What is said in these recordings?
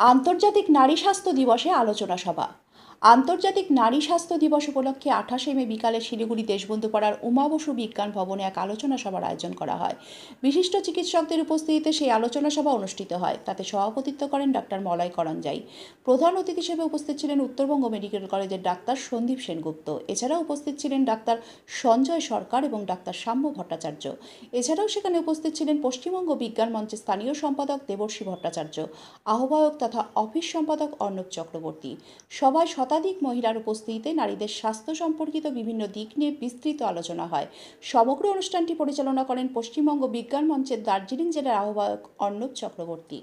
আন্তর্জাতিক নারী স্বাস্থ্য দিবসে আলোচনা সভা। আন্তর্জাতিক নারী স্বাস্থ্য দিবস উপলক্ষে আঠাশে মে বিকালে শিলিগুড়ি দেশবন্ধু পাড়ার উমা বসু বিজ্ঞান ভবনে এক আলোচনা সভার আয়োজন করা হয়। বিশিষ্ট চিকিৎসকদের উপস্থিতিতে সেই আলোচনা সভা অনুষ্ঠিত হয়। তাতে সভাপতিত্ব করেন ডাক্তার মলয় করঞ্জাই। প্রধান অতিথি হিসেবে উপস্থিত ছিলেন উত্তরবঙ্গ মেডিকেল কলেজের ডাক্তার সন্দীপ সেনগুপ্ত। এছাড়াও উপস্থিত ছিলেন ডাক্তার সঞ্জয় সরকার এবং ডাক্তার সাম্য ভট্টাচার্য। এছাড়াও সেখানে উপস্থিত ছিলেন পশ্চিমবঙ্গ বিজ্ঞান মঞ্চের স্থানীয় সম্পাদক দেবর্ষী ভট্টাচার্য, আহ্বায়ক তথা অফিস সম্পাদক অর্ণব চক্রবর্তী। সভায় শতাধিক মহিলার উপস্থিতিতে নারীদের স্বাস্থ্য সম্পর্কিত বিভিন্ন দিক নিয়ে বিস্তৃত আলোচনা হয়। সমগ্র অনুষ্ঠানটি পরিচালনা করেন পশ্চিমবঙ্গ বিজ্ঞান মঞ্চের দার্জিলিং জেলার আহ্বায়ক অর্ণব চক্রবর্তী।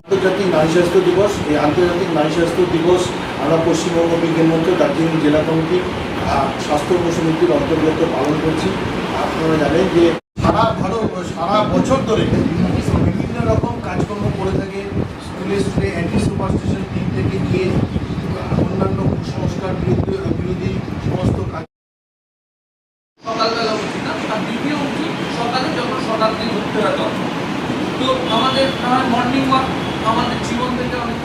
আন্তর্জাতিক নারী স্বাস্থ্য দিবস। এই আন্তর্জাতিক নারী স্বাস্থ্য দিবস আমরা পশ্চিমবঙ্গ বিজ্ঞান মঞ্চ দার্জিলিং জেলা কমিটি স্বাস্থ্য সমিতির অন্তর্গত পালন করছি। আপনারা জানেন যে সারা ভারত, সারা বছর ধরে বিভিন্ন রকম কাজকর্ম করে থাকে স্কুলে স্কুলে অ্যান্টি সুপারস্টিশন দিক থেকে নিয়ে আহ, অন্যান্য কুসংস্কার বিরুদ্ধে বিরোধী সমস্ত কাজ সকালবেলা উঠি না, আর দ্বিতীয় উঠি সকালে যখন শতাব্দী উঠতে হয় তো আমাদের মর্নিং ওয়াক আমাদের জীবন থেকে অনেক